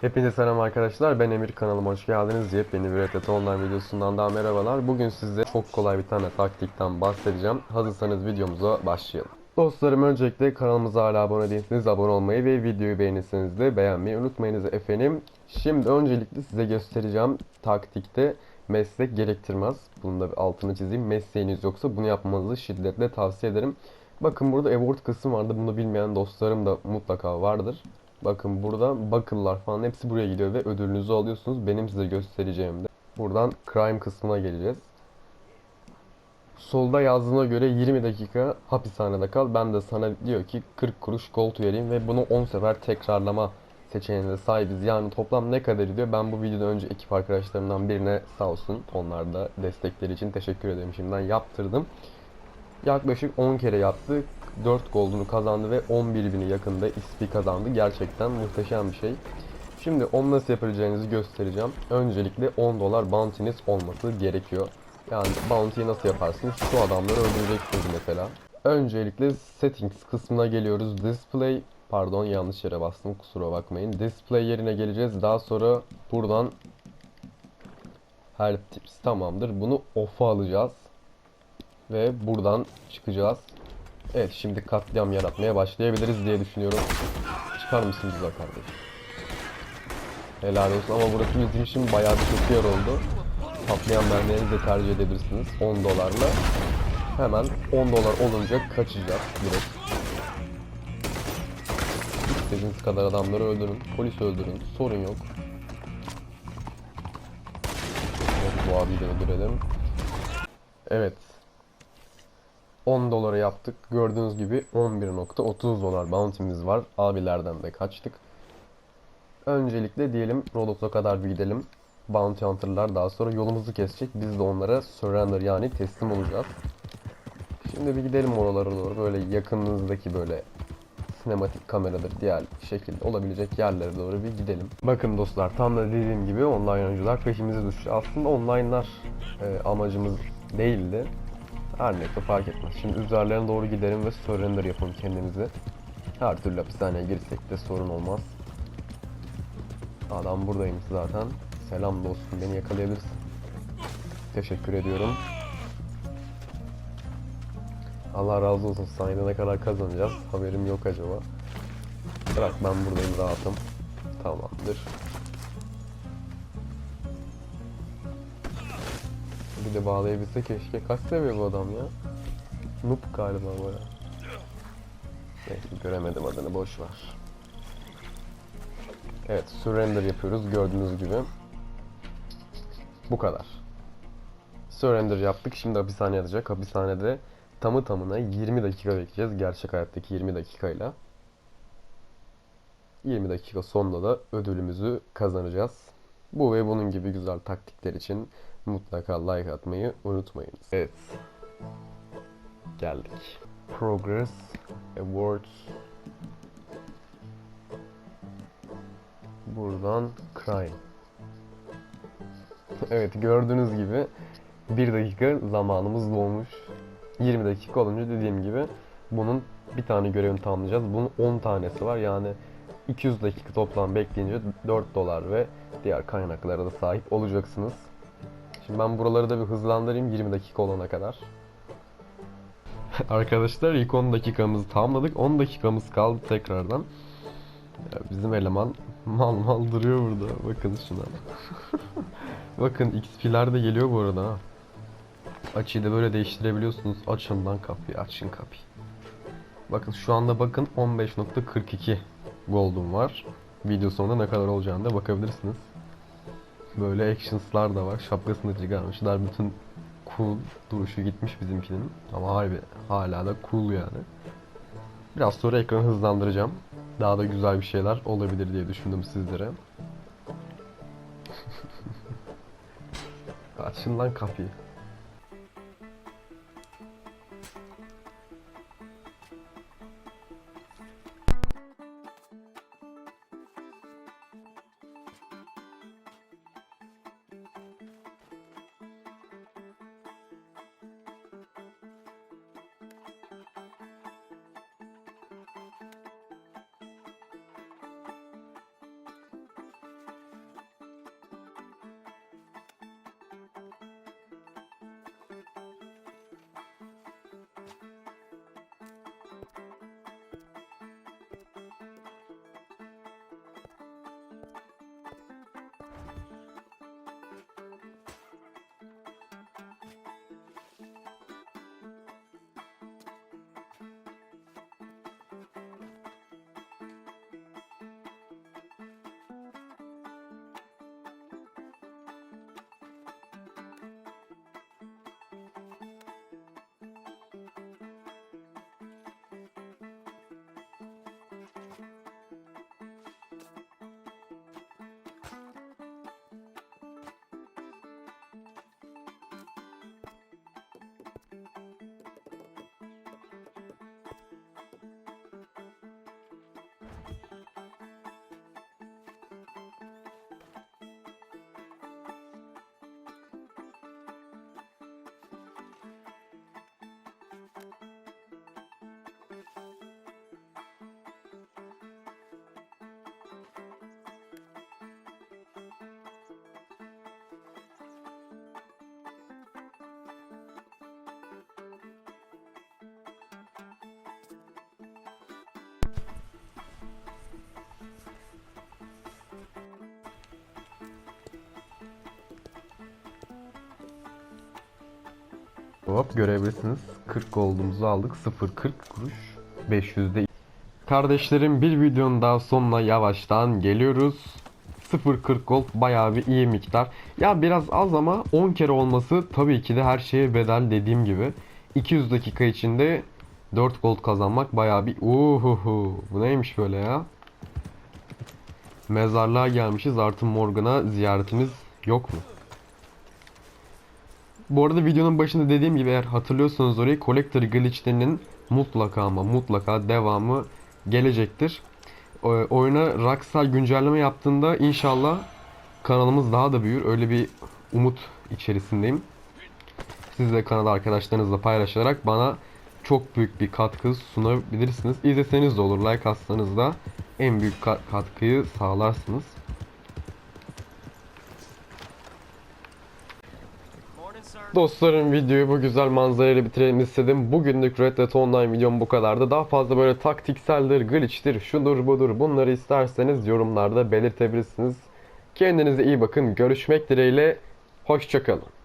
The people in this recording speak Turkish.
Hepinize selam arkadaşlar. Ben Emir kanalıma hoş geldiniz. Yepyeni bir RTT Online videosundan daha merhabalar. Bugün size çok kolay bir tane taktikten bahsedeceğim. Hazırsanız videomuza başlayalım. Dostlarım öncelikle kanalımıza hala abone değilseniz abone olmayı ve videoyu beğenirseniz de beğenmeyi unutmayınız efendim. Şimdi öncelikle size göstereceğim taktikte meslek gerektirmez. Bunun da bir altını çizeyim. Mesleğiniz yoksa bunu yapmanızı şiddetle tavsiye ederim. Bakın burada award kısmı vardı. Bunu bilmeyen dostlarım da mutlaka vardır. Bakın burada bakıllar falan hepsi buraya gidiyor ve ödülünüzü alıyorsunuz. Benim size göstereceğim de. Buradan crime kısmına geleceğiz. Solda yazdığına göre 20 dakika hapishanede kal. Ben de sana diyor ki 40 kuruş gold vereyim ve bunu 10 sefer tekrarlama seçeneğine sahibiz. Yani toplam ne kadar ediyor? Ben bu videodan önce ekip arkadaşlarımdan birine sağ olsun onlar da destekleri için teşekkür ederim şimdiden yaptırdım. Yaklaşık 10 kere yaptı. 4 goldunu kazandı ve 11 bini yakında XP kazandı. Gerçekten muhteşem bir şey. Şimdi onu nasıl yapacağınızı göstereceğim. Öncelikle 10 dolar bounty'niz olması gerekiyor. Yani bounty'yi nasıl yaparsınız? Şu adamları öldüreceksiniz mesela. Öncelikle settings kısmına geliyoruz. Display pardon yanlış yere bastım kusura bakmayın. Display yerine geleceğiz. Daha sonra buradan her tips tamamdır. Bunu off'a alacağız. Ve buradan çıkacağız. Evet şimdi katliam yaratmaya başlayabiliriz diye düşünüyorum. Çıkar mısın güzel kardeşim? Helal olsun ama burası bizim için bayağı bir kötü yer oldu. Patlayan mermilerinizi de tercih edebilirsiniz 10 dolarla. Hemen 10 dolar olunca kaçacağız direkt. İstediğiniz kadar adamları öldürün, polis öldürün, sorun yok. Evet, bu abiyi de öldürelim. Evet, 10 dolara yaptık. Gördüğünüz gibi 11.30 dolar bounty'miz var. Abilerden de kaçtık. Öncelikle diyelim Rodos'a kadar bir gidelim. Bounty Hunter'lar daha sonra yolumuzu kesecek. Biz de onlara surrender yani teslim olacağız. Şimdi bir gidelim oralara doğru. Böyle yakınınızdaki böyle sinematik kameradır diğer şekilde olabilecek yerlere doğru bir gidelim. Bakın dostlar tam da dediğim gibi online oyuncular peşimize düştü. Aslında online'lar e, amacımız değildi. Her neyse fark etmez. Şimdi üzerlerine doğru gidelim ve surrender yapalım kendimizi. Her türlü hapishaneye girsek de sorun olmaz. Adam buradaymış zaten. Selam dostum beni yakalayabilirsin. Teşekkür ediyorum. Allah razı olsun saniyede ne kadar kazanacağız haberim yok acaba. Bırak ben buradayım rahatım. Tamamdır. Bir de bağlayabilse keşke. Kaç seviye bu adam ya? Noob galiba baya. Neyse göremedim adını boş ver. Evet surrender yapıyoruz gördüğünüz gibi. Bu kadar. Surrender yaptık. Şimdi hapishane yatacak. Hapishanede tamı tamına 20 dakika bekleyeceğiz. Gerçek hayattaki 20 dakikayla. 20 dakika sonunda da ödülümüzü kazanacağız. Bu ve bunun gibi güzel taktikler için mutlaka like atmayı unutmayınız. Evet. Geldik. Progress Awards Buradan Crime Evet gördüğünüz gibi 1 dakika zamanımız dolmuş. 20 dakika olunca dediğim gibi bunun bir tane görevini tamamlayacağız. Bunun 10 tanesi var yani 200 dakika toplam bekleyince 4 dolar ve diğer kaynaklara da sahip olacaksınız. Şimdi ben buraları da bir hızlandırayım 20 dakika olana kadar. Arkadaşlar ilk 10 dakikamızı tamamladık. 10 dakikamız kaldı tekrardan. Ya bizim eleman mal mal duruyor burada. Bakın şuna. Bakın XP'ler de geliyor bu arada ha. Açıyı da böyle değiştirebiliyorsunuz. Açın lan kapıyı, açın kapıyı. Bakın şu anda bakın 15.42 gold'um var. Video sonunda ne kadar olacağını da bakabilirsiniz. Böyle actions'lar da var. Şapkasını çıkarmışlar. Bütün cool duruşu gitmiş bizimkinin. Ama harbi hala da cool yani. Biraz sonra ekranı hızlandıracağım. Daha da güzel bir şeyler olabilir diye düşündüm sizlere. Açın lan kapıyı. Hop görebilirsiniz. 40 gold'umuzu aldık. 0.40 kuruş. 500'de. Kardeşlerim bir videonun daha sonuna yavaştan geliyoruz. 0.40 gold bayağı bir iyi miktar. Ya biraz az ama 10 kere olması tabii ki de her şeye bedel dediğim gibi. 200 dakika içinde 4 gold kazanmak bayağı bir uhuhu. Bu neymiş böyle ya? Mezarlığa gelmişiz. Artı Morgan'a ziyaretimiz yok mu? Bu arada videonun başında dediğim gibi eğer hatırlıyorsanız orayı Collector glitchlerinin mutlaka ama mutlaka devamı gelecektir. Oyuna Rockstar güncelleme yaptığında inşallah kanalımız daha da büyür. Öyle bir umut içerisindeyim. Siz de kanal arkadaşlarınızla paylaşarak bana çok büyük bir katkı sunabilirsiniz. İzleseniz de olur, like atsanız da en büyük ka- katkıyı sağlarsınız. Dostlarım videoyu bu güzel manzarayla bitirelim istedim. Bugünlük Red Dead Online videom bu kadardı. Daha fazla böyle taktikseldir, glitch'tir, şudur budur bunları isterseniz yorumlarda belirtebilirsiniz. Kendinize iyi bakın. Görüşmek dileğiyle. Hoşçakalın.